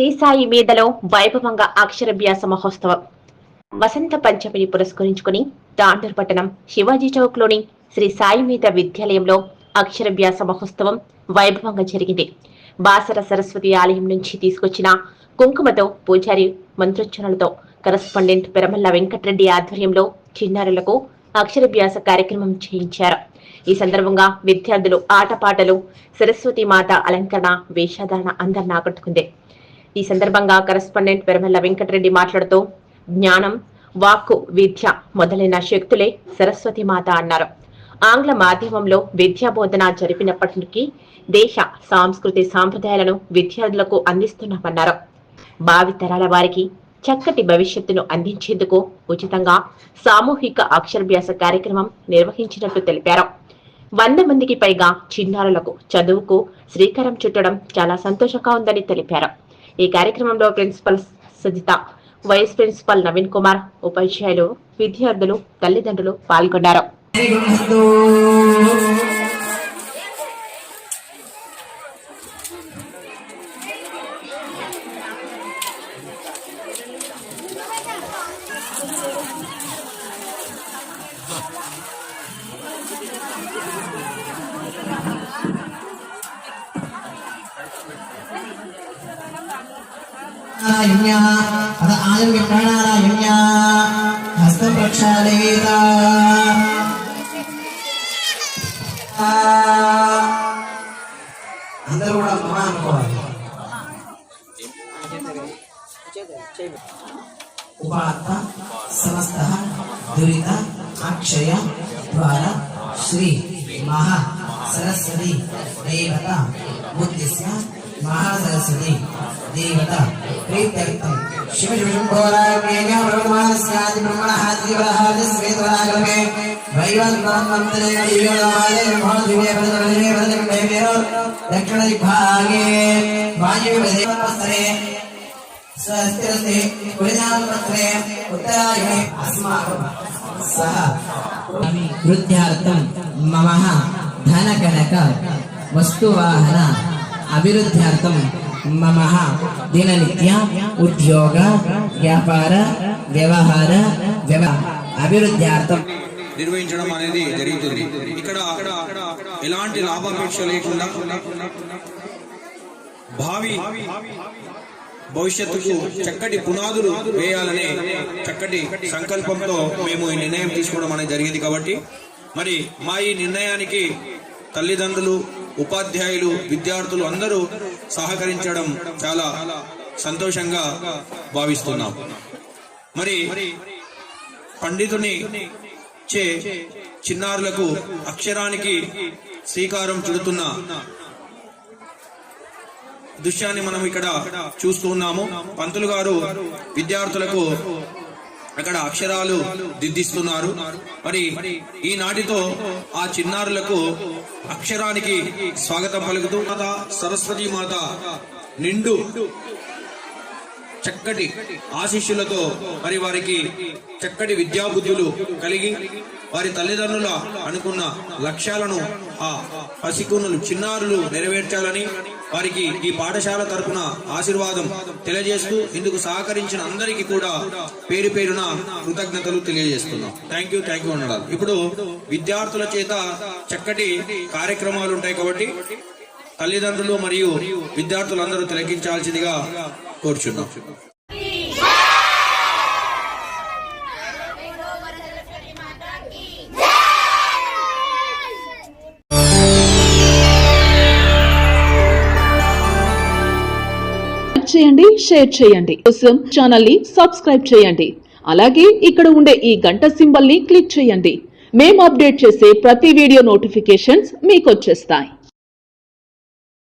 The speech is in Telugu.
శ్రీసాయి మీదలో వైభవంగా అక్షరభ్యాస మహోత్సవం. వసంత పంచమిని పురస్కరించుకుని దాండూర్ పట్టణం శివాజీ చౌక్లోని శ్రీ సాయి మీద విద్యాలయంలో అక్షరభ్యాస మహోత్సవం వైభవంగా జరిగింది. బాసర సరస్వతి ఆలయం నుంచి తీసుకొచ్చిన కుంకుమతో పూజారి మంత్రోచ్చరణలతో కరస్పాండెంట్ పెరమల్ల వెంకటరెడ్డి ఆధ్వర్యంలో చిన్నారులకు అక్షరభ్యాస కార్యక్రమం చేయించారు. ఈ సందర్భంగా విద్యార్థులు ఆటపాటలు సరస్వతి మాత అలంకరణ వేషధారణ అందరిని ఆకట్టుకుంది. ఈ సందర్భంగా కరెస్పాండెంట్ పెరమల్ల వెంకటరెడ్డి మాట్లాడుతూ జ్ఞానం వాక్కు విద్య మొదలైన శక్తులే సరస్వతి మాత అన్నారు. ఆంగ్ల మాధ్యమంలో విద్యా బోధన జరిపినప్పటికీ దేశ సాంస్కృతి సాంప్రదాయాలను విద్యార్థులకు అందిస్తున్నామన్నారు. భావితరాల వారికి చక్కటి భవిష్యత్తును అందించేందుకు ఉచితంగా సామూహిక అక్షరాభ్యాస కార్యక్రమం నిర్వహించినట్లు తెలిపారు. వంద మందికి పైగా చిన్నారులకు చదువుకు శ్రీకారం చుట్టడం చాలా సంతోషంగా ఉందని తెలిపారు. ఈ కార్యక్రమంలో principal Sajitha vice principal Naveen Kumar ఉపాధ్యాయులు విద్యార్థులు తల్లిదండ్రులు పాల్గొన్నారు Thank you. అద ఆయం ప్రాణారాయణ్య హస్త ప్రక్షాళయేత అందరూ కూడా మమ అనుకోవాలి ఉపాత్త సమస్త దురిత అక్షయ ద్వార శ్రీ మహా సరస్వతి దేవత महासरस्वती देवता प्रीत्यर्थम शिव शिव शंभोराग्नेय भगवानस्यादि ब्रह्मणः दिवराहादि श्वेतरागमे वैवल्पं मन्त्रे दिव्यदाले महोदिवे प्रदवे प्रदवे मेरो दक्षिण दिग्भागे वायुवेदे वस्त्रे स्वस्तिरस्ति कुलिनां पत्रे उत्तरायणे अस्माकं सः कृत्यार्थं मम धनकनक वस्तुवाहन అభివృద్ధ్యార్థం మమ దిననిత్య ఉద్యోగ వ్యాపార వ్యవహార వ్యవ అభివృద్ధ్యార్థం నిర్వహించడం అనేది జరుగుతుంది. ఇక్కడ ఎలాంటి లాభాపేక్ష లేకుండా భావి భవిష్యత్తుకు చక్కటి పునాదులు వేయాలనే చక్కటి సంకల్పంతో మేము ఈ నిర్ణయం తీసుకోవడం అనేది జరిగింది కాబట్టి మరి మా ఈ నిర్ణయానికి తల్లిదండ్రులు ఉపాధ్యాయులు విద్యార్థులు అందరూ సహకరించడం చాలా సంతోషంగా భావిస్తున్నాం. మరి పండితుని చే చిన్నారులకు అక్షరానికి శ్రీకారం చుడుతున్న దృశ్యాన్ని మనం ఇక్కడ చూస్తూ ఉన్నాము. పంతులు గారు విద్యార్థులకు అక్కడ అక్షరాలు దిద్దిస్తున్నారు. మరి ఈనాటితో ఆ చిన్నారులకు అక్షరానికి స్వాగతం పలుకుతూ మాత సరస్వతి మాత నిండు చక్కటి ఆశీస్సులతో మరి వారికి చక్కటి విద్యాబుద్ధులు కలిగి వారి తల్లిదండ్రుల అనుకున్న లక్ష్యాలను ఆ పసికునులు చిన్నారులు నెరవేర్చాలని వారికి ఈ పాఠశాల తరపున ఆశీర్వాదం తెలియజేస్తూ ఇందుకు సహకరించిన అందరికీ కూడా పేరు పేరున కృతజ్ఞతలు తెలియజేస్తున్నాం. థ్యాంక్ యూ థ్యాంక్ యూ అన్నారు ఇప్పుడు విద్యార్థుల చేత చక్కటి కార్యక్రమాలు ఉంటాయి కాబట్టి తల్లిదండ్రులు మరియు విద్యార్థులందరూ తిలకించాల్సిందిగా కోరుచున్నాం. చేయండి షేర్ చేయండి. కోసం ఛానల్ని సబ్స్క్రైబ్ చేయండి. అలాగే ఇక్కడ ఉండే ఈ గంట సింబల్ని క్లిక్ చేయండి. మేము అప్డేట్ చేసే ప్రతి వీడియో నోటిఫికేషన్స్ మీకు వచ్చేస్తాయి.